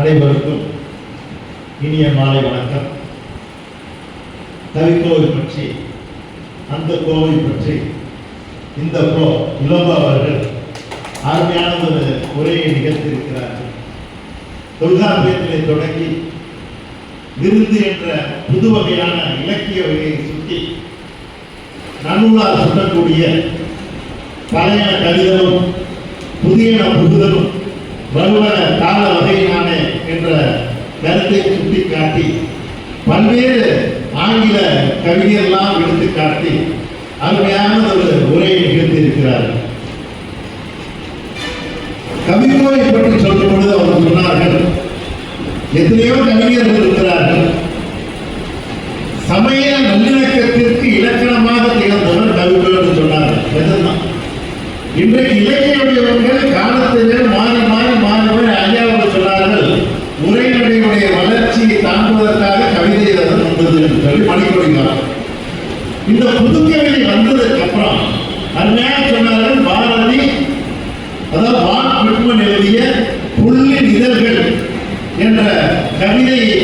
அனைவருக்கும் இனிய மாலை வணக்கம். தவிக்கோவை பற்றி அந்த கோவை பற்றி இந்த கோ இளம்பா அவர்கள் அருமையான ஒரு உரையை நிகழ்த்தியிருக்கிறார்கள். தொல்காப்பியத்திலே தொடங்கி விருந்து என்ற புது வகையான இலக்கிய வகையை சுற்றி நன்னூலால் சொல்லக்கூடிய பழையன கடிதமும் புதியன புகுதலும் வலுவன கால வகையினான என்ற கருத்தை சுட்டிக்காட்டி பல்வேறு ஆங்கில கவிஞர்லாம் எடுத்து காட்டி அருமையான ஒரு உரையை நிகழ்த்தியிருக்கிறார். கவிக்கோவை பற்றி சொல்லும் பொழுது அவர் சொன்னார்கள் எத்தனையோ கவிஞர்கள் இருக்கிறார்கள். சமய நல்லிணக்கத்திற்கு இலக்கணமாக திகழ்ந்தவர் கவிக்கோ என்று சொன்னார்கள். எதுதான் இன்றைக்கு இலக்கிய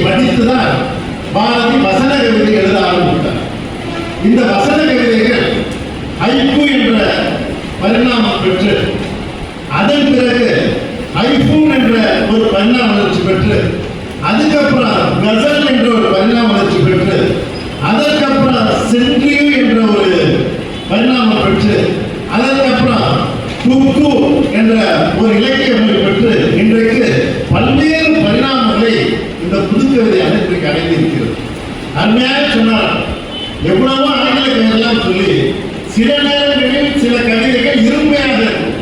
படித்துதான் பாரதி வசன கவிதை எழுத ஆரம்பித்தார். இந்த வசன கவிதைகள் ஐப்பு என்ற பரிணாமம் பெற்று அதன் பிறகு ஐபூன் என்ற ஒரு பரிணாம வளர்ச்சி பெற்று அதுக்கப்புறம் கசல் என்ற ஒரு பரிணாம வளர்ச்சி பெற்று அதற்கப்புறம் சென்ட்ரியூ என்ற ஒரு பரிணாமம் பெற்று அதற்கப்புறம் என்ற ஒரு இலக்கியம் மொழி பெற்று இன்றைக்கு பல்வேறு பரிணாமங்களை இந்த புதுக்கவிதை அமைப்பிற்கு அடைந்திருக்கிறது அருமையாக சொன்னார் எவ்வளவோ எல்லாம் சொல்லி சில நேரங்களில் சில கவிதைகள் இருமையாக இருக்கும்.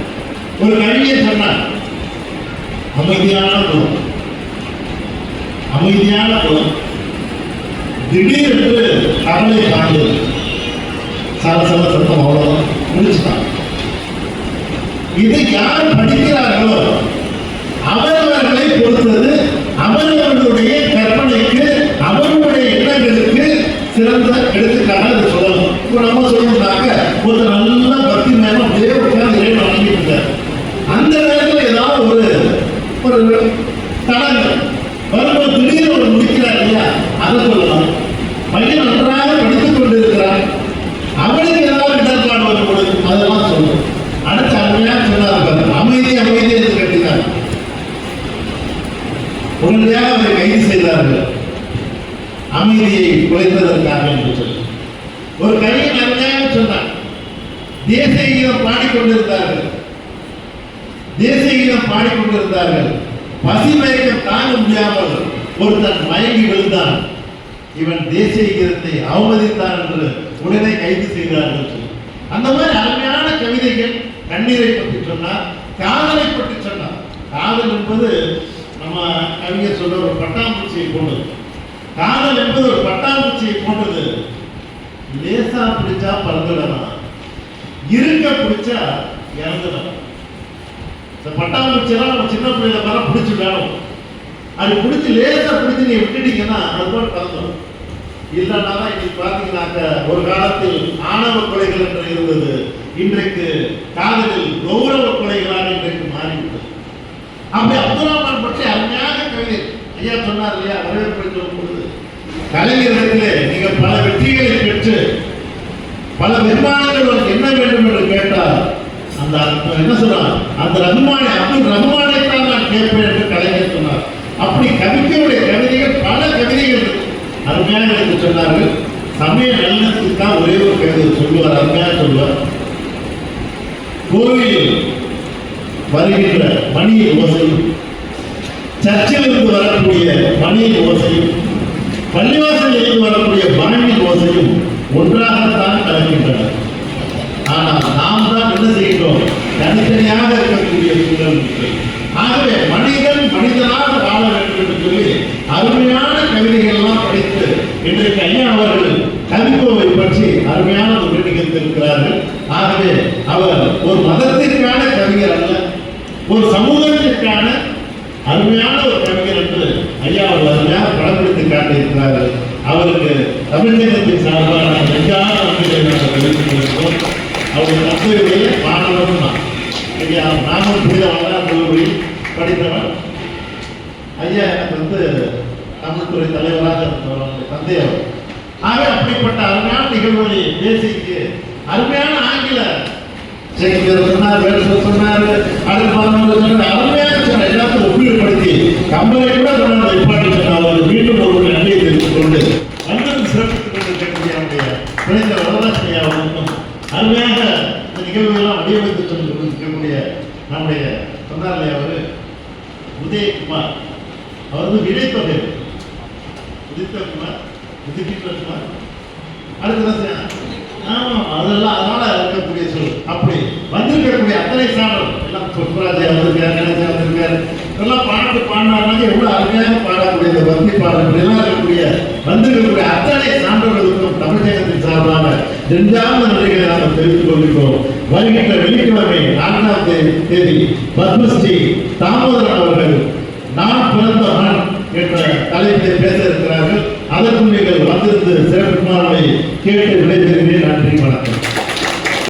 ஒரு கவிதையை சொன்னார் அமைதியான குணம் அமைதியான குணம் திடீரென்று கடலை தாண்டது சல சல சத்தம் அவ்வளவுதான். முடிச்சுட்டான் இதை யார் படிக்கிறார்களோ அவரவர்களை பொறுத்தது அவரவர்களுடைய கற்பனைக்கு அவர்களுடைய எண்ணங்களுக்கு சிறந்த எடுத்துக்காக இப்போ நம்ம சொல்லணும்னாக்க ஒரு நல்ல பக்தி நேரம் அப்படியே உட்கார்ந்து இறைவன் வணங்கிட்டு இருக்கார் அந்த நேரத்தில் ஏதாவது ஒரு ஒரு தடங்கள். வரும்போது திடீர்னு ஒரு முடிக்கிறார் இல்லையா? அதை சொல்லலாம். பையன் நன்றாக படித்துக் கொண்டிருக்கிறார் அவனுக்கு ஏதாவது இடர்பாடு வரும்பொழுது அதெல்லாம் சொல்லணும் அடுத்து அருமையாக சொன்னார் பாருங்க. அமைதி அமைதி என்று கட்டினார். உடனடியாக அவரை கைது செய்தார்கள். அமைதியை குறைந்ததற்காக என்று சொல்லி. ஒரு கவிஞன் அருமையாக சொன்னார் தேசிய கீதம் பாடிக்கொண்டிருந்தார்கள். தேசிய கீதம் பாடிக்கொண்டிருந்தார்கள். பசி மயக்கம் தாங்க முடியாமல் ஒருத்தன் மயங்கி விழுந்தான். இவன் தேசிய கீதத்தை அவமதித்தான் என்று உடனே கைது செய்தார்கள் சொல்லி அந்த மாதிரி அருமையான கவிதைகள் கண்ணீரை பற்றி சொன்னார் காதலை பற்றி சொன்னார். காதல் என்பது நம்ம கவிஞர் சொல்ற ஒரு பட்டாம்பூச்சியை போன்றது. காதல் என்பது ஒரு பட்டாம்பூச்சியை போன்றது. லேசா பிடிச்சா பறந்துடலாம் இருக்க பிடிச்சா இறந்துடலாம். இந்த பட்டாம்பூச்சியெல்லாம் நம்ம சின்ன பிள்ளையில மேல பிடிச்சி வேணும் அது பிடிச்சி லேசா பிடிச்சி நீ விட்டுட்டீங்கன்னா அது போல பறந்துடும். இல்லைன்னா இன்னைக்கு பார்த்தீங்கன்னாக்க ஒரு காலத்தில் ஆணவ கொலைகள் என்று இருந்தது. இன்றைக்கு காதலில் கௌரவ கொலைகளாக இன்றைக்கு மாறிவிட்டது. அப்படி அப்துல் ரஹ்மான் பற்றி அருமையாக கவிதை. ஐயா சொன்னார் இல்லையா? வரவேற்பு சொல்லும் பொழுது. நீங்க பல பல வெகுமானங்கள் உனக்கு என்ன வேண்டும் என்று கேட்டால் அந்த என்ன சொன்னார்? அந்த ரகுமானை அப்துல் ரகுமானை தான் நான் கேட்பேன் என்று கலைஞர் சொன்னார். அப்படி கவிதையுடைய கவிதைகள் பல கவிதைகள் அருமையாக எனக்கு சொன்னார்கள் சமய நல்லத்துக்கு தான் ஒரே ஒரு கவிதை சொல்லுவார் அருமையாக சொல்லுவார். கோவிலில் வருகின்ற மணி ஓசையும் சர்ச்சிலிருந்து வரக்கூடிய மணி ஓசையும் பள்ளிவாசலில் இருந்து வரக்கூடிய பாணியின் ஓசையும் ஒன்றாகத்தான் கலக்கின்றன ஆனால் நாம் தான் என்ன செய்கிறோம்? தனித்தனியாக இருக்கக்கூடிய சூழல் ஆகவே மனிதன் மனிதனாக வாழ வேண்டும் என்று சொல்லி அருமையான கவிதைகள்லாம் படித்து இன்றைக்கு ஐயா அவர்கள் கவிக்கோவை பற்றி அருமையான ஒரு நிகழ்த்திருக்கிறார்கள் ஆகவே அவர் ஒரு மதத்திற்கான கவிஞர் அல்ல ஒரு சமூகத்திற்கான அருமையான ஒரு கவிஞர் என்று ஐயா அவர்கள் அருமையாக படப்பிடித்து காட்டியிருக்கிறார்கள். அவருக்கு தமிழகத்தின் சார்பாக நாங்கள் நெஞ்சான நன்றிகளை நாங்கள் தெரிவித்துக் கொள்கிறோம் அவருடைய தந்தையுடைய மாணவன் தான் ஐயா நாமும் புனித வரலாறு கல்லூரியில் படித்தவன் ஐயா எனக்கு வந்து தமிழ்துறை தலைவராக இருந்தவர் தந்தை அவர். ஆக அப்படிப்பட்ட அருமையான நிகழ்வுகளை பேசிக்கு அருமையான ஆங்கில சொன்னார் வேறு சொன்னார் நம்முடைய சொன்னார் அவர் உதயகுமார். அவர் வந்து விடைத்தொகை உதித்தகுமார் உதிக்கின்றகுமார். அடுத்தது ஆமாம் அதெல்லாம் அதனால இருக்கக்கூடிய சொல். அப்படி வந்திருக்கக்கூடிய அத்தனை சாணம் எல்லாம் சொற்பராஜா வந்திருக்காரு கணேசா வந்திருக்காரு இதெல்லாம் பாட்டு பாடினாங்க எவ்வளோ அருமையாக பாடக்கூடிய இந்த பக்தி பாடல்கள் எல்லாம் இருக்கக்கூடிய வந்திருக்கக்கூடிய அத்தனை சான்றோர்களுக்கும் தமிழகத்தின் சார்பாக இரண்டாவது நன்றிகளை நாம் தெரிவித்துக் கொள்கிறோம் வருகின்ற வெள்ளிக்கிழமை நான்காம் தேதி பத்மஸ்ரீ தாமோதரன் அவர்கள் நான் பிறந்த மண் என்ற தலைப்பில் பேச இருக்கிறார்கள். அதற்கும் நீங்கள் வந்திருந்து சிறப்பு கேட்டு விடைபெறுகிறேன். நன்றி வணக்கம்.